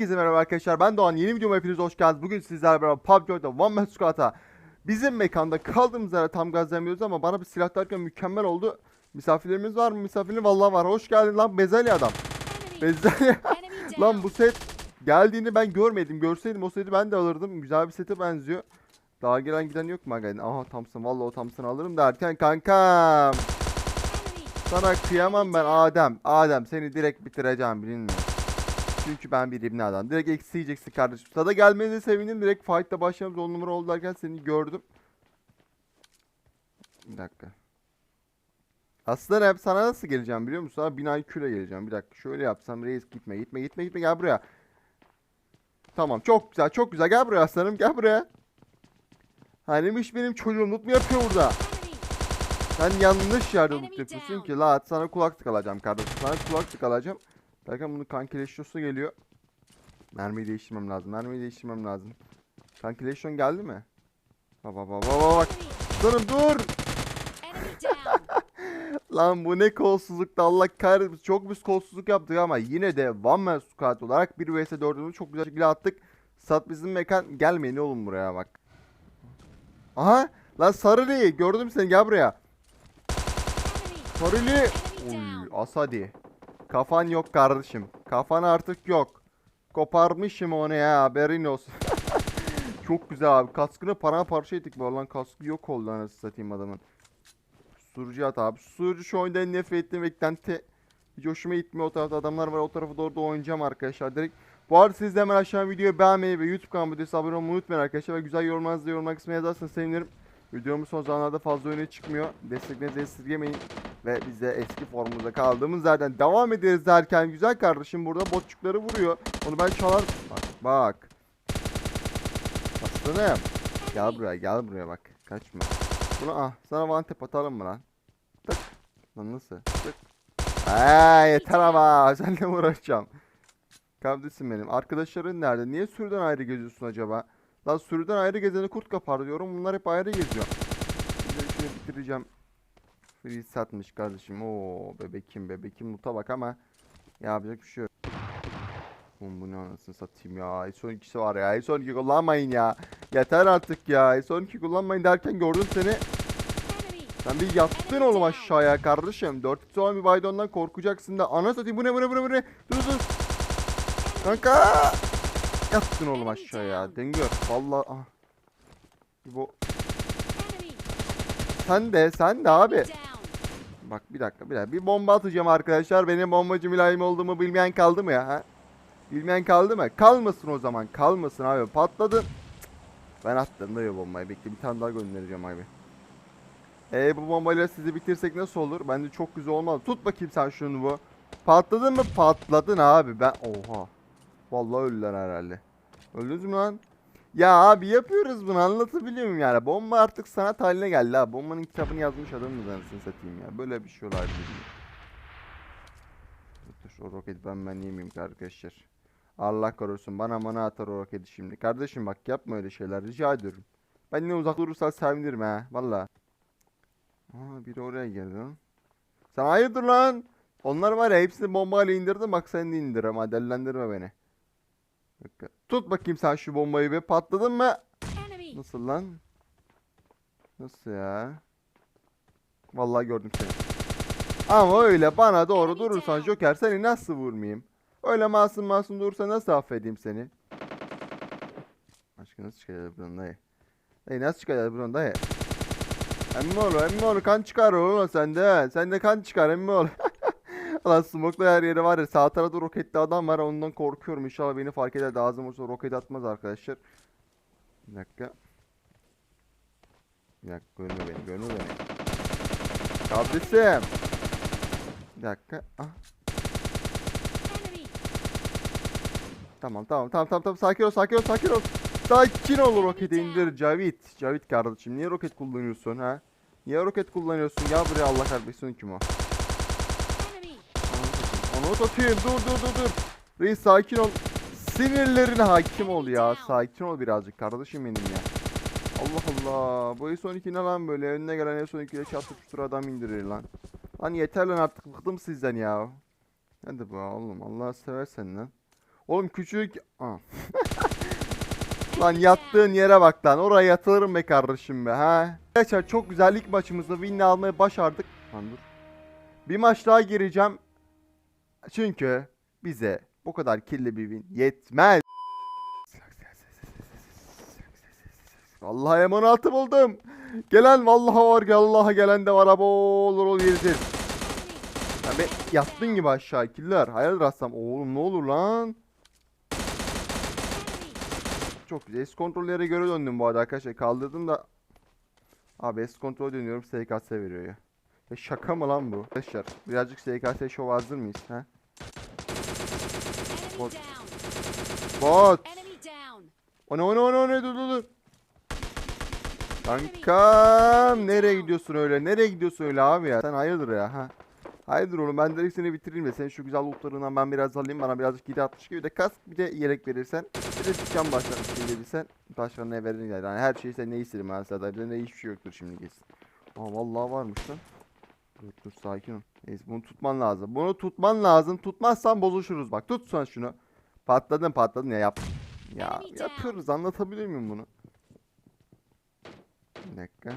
Herkese merhaba arkadaşlar. Ben Doğan. Yeni videoma hepiniz hoş geldiniz. Bugün sizlerle beraber PUBG Oyunda One Man Squad'a bizim mekanda kaldığımız yere tam gaz demiyoruz ama bana bir silah derken mükemmel oldu. Misafirlerimiz var mı? Misafirler vallahi var. Hoş geldin lan bezelye adam. Bezelye. lan bu set geldiğini ben görmedim. Görseydim o seti ben de alırdım. Güzel bir sete benziyor. Daha gelen giden yok mu? aga? Aha Thompson. Vallahi o Thompson'ı alırım derken kankam. Sana kıyamam ben Adem. Adem seni direkt bitireceğim mi? Çünkü ben bir ibne adam. Direkt eksi yiyeceksin kardeşim. Sada gelmenize sevindim. Direkt fight'ta başlamamız 10 numara oldu derken seni gördüm. Bir dakika. Aslında hep sana nasıl geleceğim biliyor musun? Sana 1000 IQ ile geleceğim. Bir dakika şöyle yapsam reis gitme gitme gitme gitme gel buraya. Tamam çok güzel çok güzel gel buraya aslanım gel buraya. Hanimiş benim çocuğum loot mu yapıyor burada? Sen yanlış yerde loot yapıyorsun ki. La sana kulaklık alacağım kardeşim. Sana kulaklık alacağım. Derken bunu kankileşiyorsa geliyor. Mermiyi değiştirmem lazım. Mermiyi değiştirmem lazım. Kankileşiyon geldi mi? Bak bak bak bak bak. Durun dur. Lan bu ne kolsuzluktu Allah kahretsin. Çok biz kolsuzluk yaptık ama yine de One Man Squad olarak 1 vs 4'ümüzü çok güzel şekilde attık. Sat bizim mekan gelmeyin oğlum buraya bak. Aha lan Sarılı gördüm seni gel buraya. Sarılı. Uy Asadi. Kafan yok kardeşim. Kafan artık yok. Koparmışım onu ya haberin olsun. Çok güzel abi. Kaskını paramparça ettik bu lan kaskı yok oldu anasını satayım adamın. Surucu at abi. Surucu şu oyunda nefret ettiğim eklenti. Hiç hoşuma gitmiyor o tarafta adamlar var o tarafa doğru da oynayacağım arkadaşlar direkt. Bu arada siz de hemen aşağı videoyu beğenmeyi ve YouTube kanalıma abone olmayı unutmayın arkadaşlar. Ve güzel yorumlarınızı da yorumlar kısmına yazarsanız sevinirim. Videomuz son zamanlarda fazla öne çıkmıyor. Desteklerinizi esirgemeyin. Ve biz de eski formumuzda kaldığımız yerden devam ederiz derken güzel kardeşim burada botçukları vuruyor. Onu ben çalar... Bak bak. Aslanım. Gel buraya gel buraya bak. Kaçma. Bunu ah sana tap atalım mı lan? Tık. Lan nasıl? Tık. Eee yeter ama. Seninle uğraşacağım? Kardeşim benim. Arkadaşların nerede? Niye sürüden ayrı geziyorsun acaba? Lan sürüden ayrı gezeni kurt kapar diyorum. Bunlar hep ayrı geziyor. Şimdi şunu bitireceğim. Free satmış kardeşim. Oo bebekim bebekim muta bak ama yapacak bir şey yok. Oğlum bu ne anasını satayım ya. Son ikisi var ya. Son iki kullanmayın ya. Yeter artık ya. Son iki kullanmayın derken gördüm seni. Sen bir yattın oğlum aşağıya kardeşim. 4 x bir baydondan korkacaksın da. Ana satayım bu ne bu ne bu ne bu ne. Dur dur. Kanka. Yattın oğlum aşağıya. Dengör. Vallahi. Ah. Bu. Sen de sen de abi. Bak bir dakika bir dakika. Bir bomba atacağım arkadaşlar. Benim bombacı mülayim olduğumu bilmeyen kaldı mı ya? Ha? Bilmeyen kaldı mı? Kalmasın o zaman. Kalmasın abi. Patladı. Cık. Ben attım da ya bombayı. Bekle bir tane daha göndereceğim abi. Eee bu bombayla sizi bitirsek nasıl olur? Bence çok güzel olmaz. Tut bakayım sen şunu bu. Patladın mı? Patladın abi. Ben oha. Vallahi öldüler herhalde. Öldünüz mü lan? Ya abi yapıyoruz bunu anlatabiliyor muyum yani? Bomba artık sanat haline geldi ha. Bombanın kitabını yazmış adamımız anasını satayım ya. Böyle bir şey olabilir. Dur, dur o roketi ben ben yemeyeyim arkadaşlar. Allah korusun bana bana atar o roketi şimdi. Kardeşim bak yapma öyle şeyler rica ediyorum. Ben ne uzak durursan sevinirim ha valla. Aa biri oraya geldi lan. Sen hayırdır lan? Onlar var ya hepsini bombayla indirdim bak sen de indir ama dellendirme beni. Dakika. Tut bakayım sen şu bombayı be patladın mı? Nasıl lan? Nasıl ya? Vallahi gördüm seni. Ama öyle bana doğru durursan. Joker seni nasıl vurmayayım? Öyle masum masum durursa nasıl affedeyim seni? Başka nasıl çıkacağız buradan dayı? Dayı nasıl çıkacağız buradan dayı? Emmoğlu emmoğlu kan çıkar oğlum sende. Sende kan çıkar emmoğlu. Lan smoke'la her yeri var ya sağ tarafta roketli adam var ondan korkuyorum inşallah beni fark eder de ağzım olsa roket atmaz arkadaşlar. Bir dakika. Bir dakika görme beni görme beni. Kardeşim. Bir dakika. Ah. Tamam tamam tamam tamam tamam sakin ol sakin ol sakin ol. Sakin ol roketi indir Cavit. Cavit kardeşim niye roket kullanıyorsun ha? Niye roket kullanıyorsun? Ya buraya Allah kahretsin kim o? Satayım dur dur dur dur. Reis sakin ol. Sinirlerine hakim ol ya. Sakin ol birazcık kardeşim benim ya. Allah Allah. Bu S12 ne lan böyle? Önüne gelen S12 ile çatıp şu adam indirir lan. Lan yeter lan artık bıktım sizden ya. Hadi be oğlum Allah seversen lan. Oğlum küçük. Lan yattığın yere bak lan. Oraya yatılırım be kardeşim be ha. Arkadaşlar çok güzel ilk maçımızda win'le almayı başardık. Lan dur. Bir maç daha gireceğim. Çünkü bize bu kadar killi bir win yetmez. Vallahi M16 buldum. Gelen vallahi var Allah'a gelen de var abi olur ol yeridir. Ya be yattın gibi aşağı killer. Hayırdır aslan oğlum ne olur lan. Çok güzel. S kontrollere göre döndüm bu arada arkadaşlar. Kaldırdım da. Abi S kontrol dönüyorum SKS veriyor ya. Ya şaka mı lan bu? Arkadaşlar birazcık SKS şov hazır mıyız? Ha? Enemy Bot. Bot. O ne o ne o ne o ne dur dur dur. Kankam nereye gidiyorsun öyle? Nereye gidiyorsun öyle abi ya? Sen hayırdır ya ha? Hayırdır oğlum ben direkt seni bitireyim de senin şu güzel lootlarından ben biraz alayım bana birazcık 760 gibi de kask bir de yelek verirsen bir de dükkan başlarına bir şey verirsen başka ne verin yani. her şeyi sen ne isterim ben sadece ne hiçbir şey yoktur şimdi kesin. Aa vallahi varmış lan. Dur dur sakin ol. Neyse bunu tutman lazım. Bunu tutman lazım. Tutmazsan bozuşuruz bak. Tut sen şunu. Patladın patladın ya yap. Ya yapıyoruz anlatabilir miyim bunu? Bir dakika.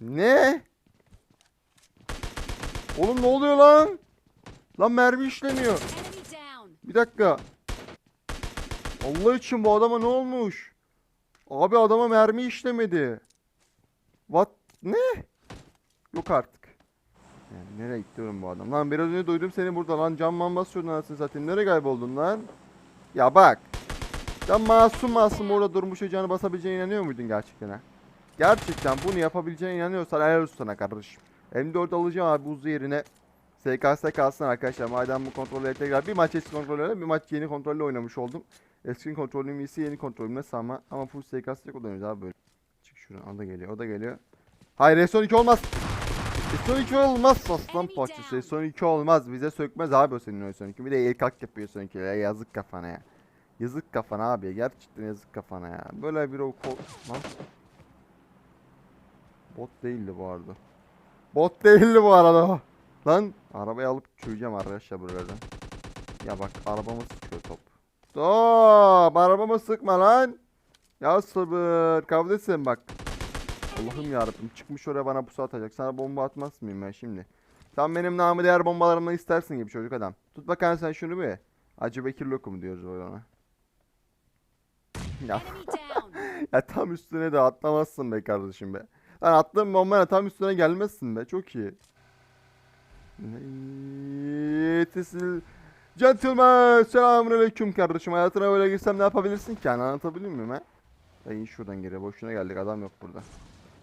Ne? Oğlum ne oluyor lan? Lan mermi işlemiyor. Bir dakika. Allah için bu adama ne olmuş? Abi adama mermi işlemedi. What? Ne? Yok artık. Yani nereye gitti oğlum bu adam? Lan biraz önce duydum seni burada lan cam man basıyordun anasını satayım. Nereye kayboldun lan? Ya bak. Sen masum masum orada durmuş canı basabileceğine inanıyor muydun gerçekten ha? Gerçekten bunu yapabileceğine inanıyorsan helal sana kardeşim. M4 alacağım abi buzlu yerine. SKS kalsın arkadaşlar. Madem bu kontrolleri tekrar bir maç eski kontrollerle bir maç yeni kontrolle oynamış oldum. Eski kontrolüm iyisi yeni kontrolüm nasıl ama ama full SKS yok kullanıyoruz abi böyle. Şuradan o da geliyor o da geliyor. Hayır Reson 2 olmaz. Reson 2 olmaz aslan parçası. Reson 2 olmaz bize sökmez abi o senin Reson 2. Bir de el kalk yapıyor Reson 2 ya yazık kafana ya. Yazık kafana abi gerçekten yazık kafana ya. Böyle bir o kol... Lan. Bot değildi bu arada. Bot değildi bu arada. Lan arabayı alıp çürüyeceğim arkadaşlar buralardan. Ya bak arabamı sıkıyor top. Stop! Arabamı sıkma lan. Ya sabır. Kavga etsin bak. Allah'ım yarabbim çıkmış oraya bana pusu atacak. Sana bomba atmaz mıyım ben şimdi? Sen benim namı değer bombalarımı istersin gibi çocuk adam. Tut bakalım sen şunu bir. Acı Bekir lokum diyoruz böyle ona. Ya, ya tam üstüne de atlamazsın be kardeşim be. Lan attığın bombana tam üstüne gelmezsin be. Çok iyi. Yetisil. Gentlemen. Selamünaleyküm kardeşim. Hayatına böyle girsem ne yapabilirsin ki? Yani anlatabilir miyim ha? Ya in şuradan geri. Boşuna geldik. Adam yok burada.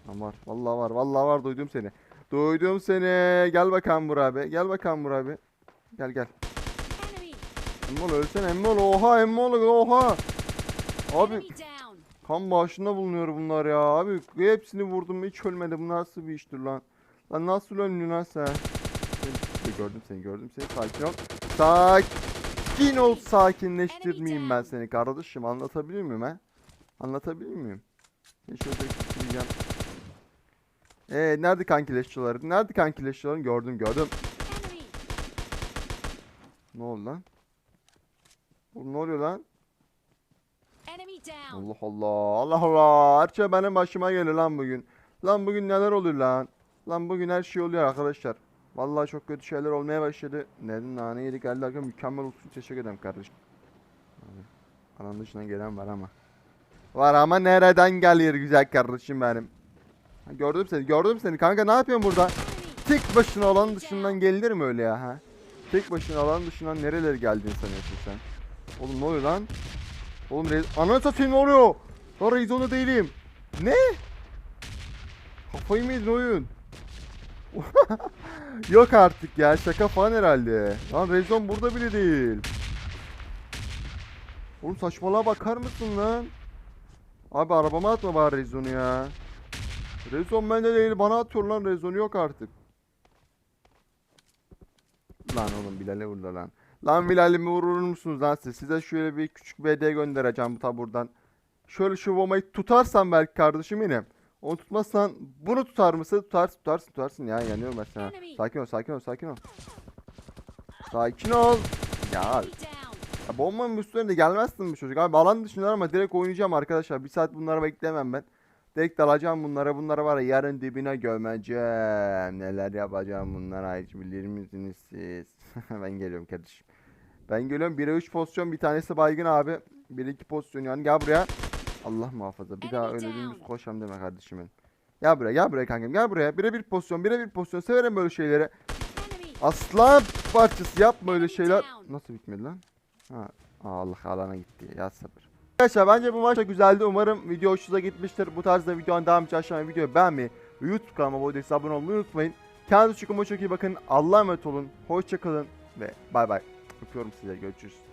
Lan var. Vallahi var. Vallahi var. Duydum seni. Duydum seni. Gel bakalım buraya be. Gel bakalım buraya be. Gel gel. Emmol ölsene Emmol. Oha Emmol. Oha. Abi kan bağışında bulunuyor bunlar ya. Abi hepsini vurdum hiç ölmedi. Bu nasıl bir iştir lan? Lan nasıl ölmüyorsun lan sen? Gördüm seni gördüm seni. Sakin ol. Sakin ol. Sakinleştirmeyeyim ben seni kardeşim. Anlatabilir miyim ha? Anlatabilir miyim? Ben şöyle tutmayacağım. Ee nerede kankileşçilerin? Nerede kankileşçilerin? Gördüm gördüm. Ne oldu lan? Oğlum ne oluyor lan? Allah Allah. Allah Allah. Her şey benim başıma geliyor lan bugün. Lan bugün neler oluyor lan? Lan bugün her şey oluyor arkadaşlar. Vallahi çok kötü şeyler olmaya başladı. Neden nane yedik arkadaşlar mükemmel olsun teşekkür ederim kardeşim. Abi, Alan dışından gelen var ama. Var ama nereden geliyor güzel kardeşim benim. Gördüm seni gördüm seni kanka ne yapıyorsun burada? Tek başına alan dışından gelinir mi öyle ya ha? Tek başına alan dışından nerelere geldiğini sanıyorsun sen? Oğlum ne oluyor lan? Oğlum Rez... Ananı satayım ne oluyor? Lan Rezon'da değilim. Ne? Kafayı mı yedin oyun? Yok artık ya şaka falan herhalde. Lan Rezon burada bile değil. Oğlum saçmalığa bakar mısın lan? Abi arabama atma bari Rezon'u ya. Rezon bende değil bana atıyor lan Rezon yok artık. Lan oğlum Bilal'e vurdu lan. Lan Bilal'imi vurur musunuz lan siz? Size şöyle bir küçük BD göndereceğim bu taburdan. Şöyle şu bombayı tutarsan belki kardeşim benim. Onu tutmazsan bunu tutar mısın? Tutarsın tutarsın tutarsın ya yanıyorum ben sana. Sakin ol sakin ol sakin ol. Sakin ol. Ya. Ya bombanın üstüne de gelmezsin bu çocuk. Abi alan dışındalar ama direkt oynayacağım arkadaşlar. Bir saat bunları beklemem ben. Direkt dalacağım bunlara. Bunlara var ya yarın dibine gömeceğim. Neler yapacağım bunlara hiç bilir misiniz siz? ben geliyorum kardeşim. Ben geliyorum. 1'e 3 pozisyon. Bir tanesi baygın abi. 1'e 2 pozisyon yani. Gel buraya. Allah muhafaza. Bir daha down. koşam deme kardeşim benim. Gel buraya. Gel buraya kankam. Gel buraya. 1'e 1 pozisyon. 1'e 1 pozisyon. Severim böyle şeyleri. Aslan parçası yapma öyle şeyler. Nasıl bitmedi lan? Ha. Allah alana gitti. Ya sabır. Arkadaşlar bence bu maç da güzeldi. Umarım video hoşunuza gitmiştir. Bu tarzda videonun devam için aşağıya videoyu beğenmeyi ve YouTube kanalıma abone değilseniz abone olmayı unutmayın. Kendinize çok çok iyi bakın. Allah'a emanet olun. Hoşçakalın ve bay bay. Öpüyorum size. Görüşürüz.